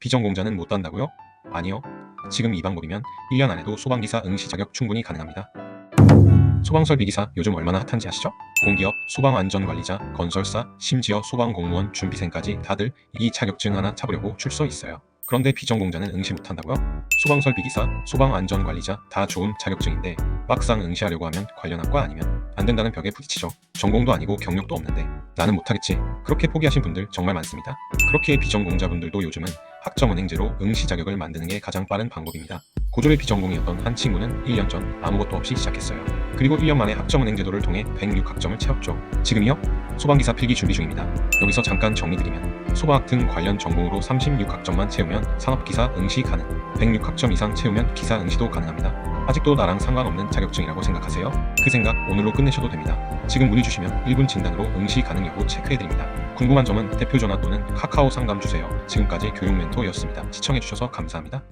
비전공자는 못 단다고요? 아니요. 지금 이 방법이면 1년 안에도 소방기사 응시 자격 충분히 가능합니다. 소방설비기사 요즘 얼마나 핫한지 아시죠? 공기업, 소방안전관리자, 건설사, 심지어 소방공무원 준비생까지 다들 이 자격증 하나 차보려고 출소 있어요. 그런데 비전공자는 응시 못한다고요? 소방설비기사, 소방안전관리자 다 좋은 자격증인데 막상 응시하려고 하면 관련 학과 아니면 안 된다는 벽에 부딪히죠. 전공도 아니고 경력도 없는데 나는 못하겠지. 그렇게 포기하신 분들 정말 많습니다. 그렇게 비전공자분들도 요즘은 학점은 행제로 응시 자격을 만드는 게 가장 빠른 방법입니다. 고졸의 비전공이었던 한 친구는 1년 전 아무것도 없이 시작했어요. 그리고 1년 만에 학점은행 제도를 통해 106학점을 채웠죠. 지금이요? 소방기사 필기 준비 중입니다. 여기서 잠깐 정리드리면 소방학 등 관련 전공으로 36학점만 채우면 산업기사 응시 가능. 106학점 이상 채우면 기사 응시도 가능합니다. 아직도 나랑 상관없는 자격증이라고 생각하세요? 그 생각 오늘로 끝내셔도 됩니다. 지금 문의 주시면 1분 진단으로 응시 가능 여부 체크해드립니다. 궁금한 점은 대표 전화 또는 카카오 상담 주세요. 지금까지 교육 멘토였습니다. 시청해주셔서 감사합니다.